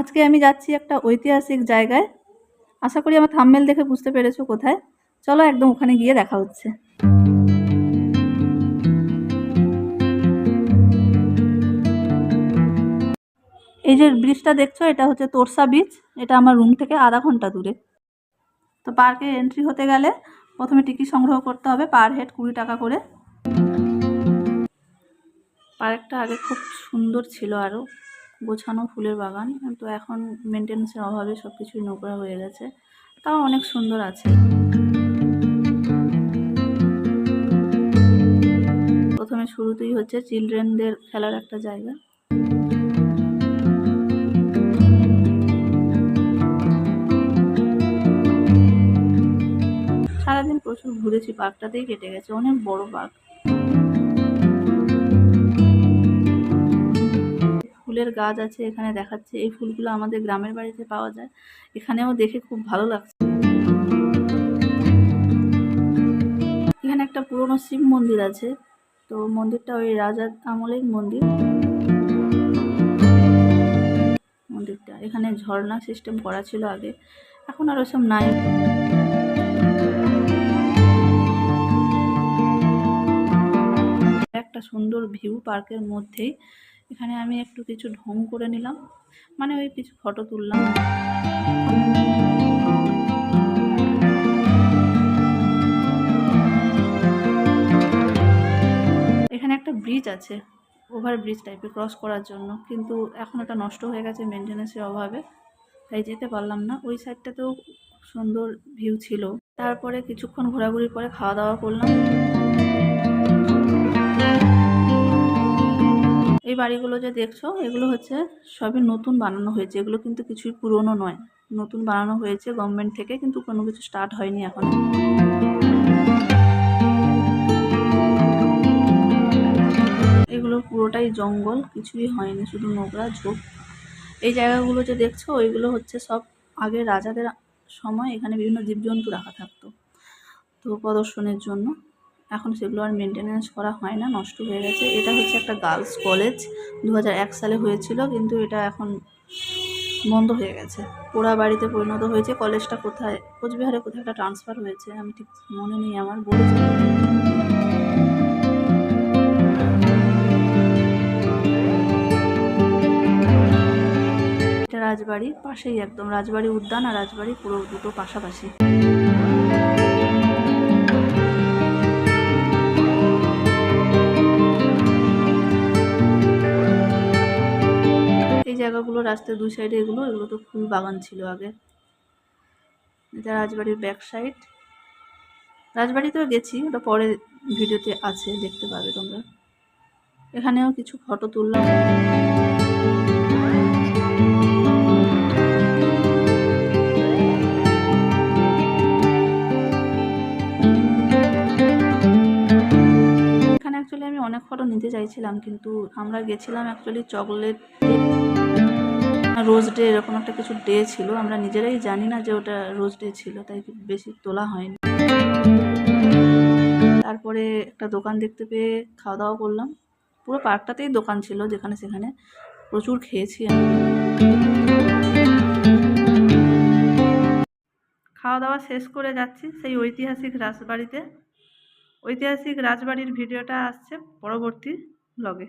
আজকে আমি যাচ্ছি একটা ঐতিহাসিক জায়গায়। আশা করি আমার থাম্মেল দেখে বুঝতে পেরেছ কোথায়। চলো একদম ওখানে গিয়ে দেখা হচ্ছে। এই যে ব্রিজটা দেখছ, এটা হচ্ছে তোরসা বিচ এটা আমার রুম থেকে আধা ঘণ্টা দূরে। তো পার্কে এন্ট্রি হতে গেলে প্রথমে টিকিট সংগ্রহ করতে হবে পার হেড কুড়ি টাকা করে। পার্কটা আগে খুব সুন্দর ছিল আরও গোছানো ফুলের বাগান। তো এখন মেনটেন্সের অভাবে সব কিছুই নোংরা হয়ে গেছে। তাও অনেক সুন্দর আছে। প্রথমে শুরুতেই হচ্ছে চিলড্রেনদের খেলার একটা জায়গা। সারাদিন প্রচুর ঘুরেছি পার্কটাতেই কেটে গেছে। অনেক বড় পার্ক ফুলের গাছ আছে, এখানে দেখাচ্ছে এই ফুলগুলো আমাদের গ্রামের বাড়িতে পাওয়া যায়। এখানেও দেখে খুব ভালো লাগছে। এখানে একটা পুরনো শিব মন্দির আছে, তো মন্দিরটা ওই রাজার আমলের মন্দির। মন্দিরটা, এখানে ঝর্ণা সিস্টেম করা ছিল আগে, এখন আর ওসব নাই। একটা সুন্দর ভিউ পার্কের মধ্যেই এখানে আমি একটু কিছু ঢং করে নিলাম। মানে ওই কিছু ফটো তুললাম। এখানে একটা ব্রিজ আছে ওভার ব্রিজ টাইপের ক্রস করার জন্য। কিন্তু এখন ওটা নষ্ট হয়ে গেছে মেনটেন্যান্সের অভাবে। তাই যেতে পারলাম না। ওই সাইডটাতেও সুন্দর ভিউ ছিল। তারপরে কিছুক্ষণ ঘোরাঘুরির পরে খাওয়া দাওয়া করলাম। এই বাড়িগুলো যে দেখছ, এগুলো হচ্ছে সবই নতুন বানানো হয়েছে। এগুলো কিন্তু কিছুই পুরনো নয়। নতুন বানানো হয়েছে গভর্নমেন্ট থেকে, কিন্তু কোনো কিছু স্টার্ট হয়নি এখন। এগুলো পুরোটাই জঙ্গল, কিছুই হয়নি, শুধু নোংরা ঝোপ। এই জায়গাগুলো যে দেখছ ওইগুলো হচ্ছে সব আগে রাজাদের সময় এখানে বিভিন্ন জীবজন্তু রাখা থাকতো। তো প্রদর্শনের জন্য। এখন সেগুলো আর মেনটেন্যান্স করা হয় না, নষ্ট হয়ে গেছে। এটা হচ্ছে একটা গার্লস কলেজ দু হাজার এক সালে হয়েছিল, কিন্তু এটা এখন বন্ধ হয়ে গেছে। পোড়া বাড়িতে পরিণত হয়েছে। কলেজটা কোথায়, কোচবিহারে কোথায় একটা ট্রান্সফার হয়েছে, আমি ঠিক মনে নেই আমার, বলেছে। এটা রাজবাড়ি, পাশেই একদম রাজবাড়ি উদ্যান আর রাজবাড়ি পুরো দুটো পাশাপাশি। জায়গাগুলো, রাস্তার দুই সাইডে এগুলো এগুলো তো ফুল বাগান ছিল আগে। এটা রাজবাড়ির ব্যাক সাইড রাজবাড়িতেও গেছি, ওটা পরে ভিডিওতে আছে, দেখতে পাবে তোমরা। এখানেও কিছু ফটো তুললাম। অ্যাকচুয়ালি আমি অনেক ফটো নিতে চাইছিলাম, কিন্তু আমরা গেছিলাম অ্যাকচুয়ালি চকলেট রোজ ডে এরকম একটা কিছু ডে ছিল। আমরা নিজেরাই জানি না যে ওটা রোজ ডে ছিল, তাই বেশি তোলা হয়নি। তারপরে একটা দোকান দেখতে পেয়ে খাওয়া দাওয়া করলাম। পুরো পার্কটাতেই দোকান ছিল, যেখানে সেখানে প্রচুর খেয়েছি আমি। খাওয়া দাওয়া শেষ করে যাচ্ছি সেই ঐতিহাসিক রাজবাড়িতে। ঐতিহাসিক রাজবাড়ির ভিডিওটা আসছে পরবর্তী ব্লগে